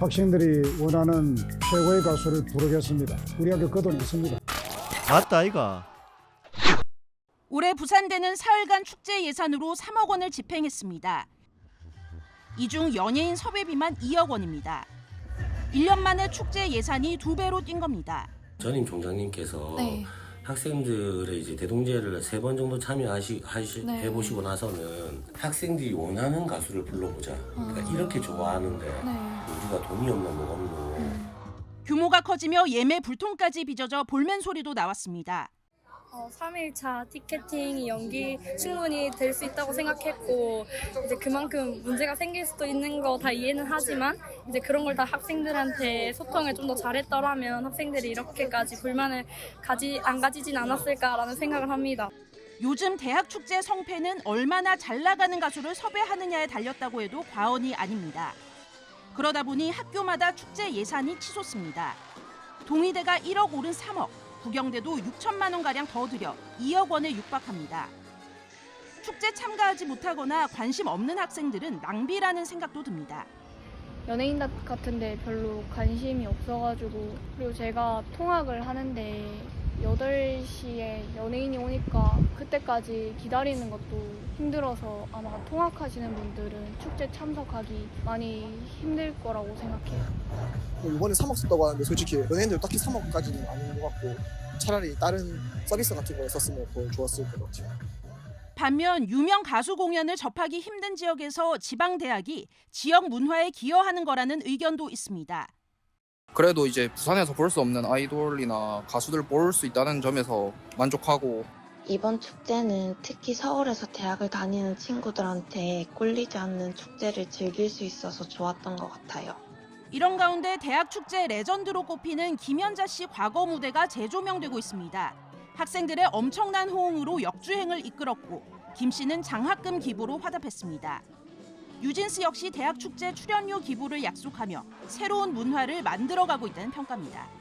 학생들이 원하는 최고의 가수를 부르겠습니다. 우리 학교 그 돈 있습니다. 맞다 아이가. 올해 부산대는 사흘간 축제 예산으로 3억 원을 집행했습니다. 이 중 연예인 섭외비만 2억 원입니다. 1년 만에 축제 예산이 두 배로 뛴 겁니다. 전임 총장님께서 네. 학생들의 이제 대동제를 세 번 정도 참여하시 하시, 네. 해보시고 나서는 학생들이 원하는 가수를 불러보자. 그러니까 아. 이렇게 좋아하는데 네. 우리가 돈이 없나 뭐가 없노. 규모가 커지며 예매 불통까지 빚어져 볼멘 소리도 나왔습니다. 어, 3일차 티켓팅이 연기 충분히 될 수 있다고 생각했고 이제 그만큼 문제가 생길 수도 있는 거 다 이해는 하지만 이제 그런 걸 다 학생들한테 소통을 좀 더 잘했더라면 학생들이 이렇게까지 불만을 가지 안 가지진 않았을까라는 생각을 합니다. 요즘 대학 축제 성패는 얼마나 잘 나가는 가수를 섭외하느냐에 달렸다고 해도 과언이 아닙니다. 그러다 보니 학교마다 축제 예산이 치솟습니다. 동의대가 1억 오른 3억, 부경대도 6천만 원 가량 더 들여 2억 원에 육박합니다. 축제 참가하지 못하거나 관심 없는 학생들은 낭비라는 생각도 듭니다. 연예인 같은데 별로 관심이 없어가지고 그리고 제가 통학을 하는데 8시에 연예인이 오니까 그때까지 기다리는 것도 힘들어서 아마 통학하시는 분들은 축제 참석하기 많이 힘들 거라고 생각해요. 이번에 3억 썼다고 하는데 솔직히 연예인들 딱히 3억까지는 아닌 것 같고 차라리 다른 서비스 같은 거 썼으면 더 좋았을 것 같아요. 반면 유명 가수 공연을 접하기 힘든 지역에서 지방 대학이 지역 문화에 기여하는 거라는 의견도 있습니다. 그래도 이제 부산에서 볼 수 없는 아이돌이나 가수들 볼 수 있다는 점에서 만족하고 이번 축제는 특히 서울에서 대학을 다니는 친구들한테 꿀리지 않는 축제를 즐길 수 있어서 좋았던 것 같아요. 이런 가운데 대학 축제 레전드로 꼽히는 김연자 씨 과거 무대가 재조명되고 있습니다. 학생들의 엄청난 호응으로 역주행을 이끌었고 김 씨는 장학금 기부로 화답했습니다. 유진스 역시 대학 축제 출연료 기부를 약속하며 새로운 문화를 만들어가고 있다는 평가입니다.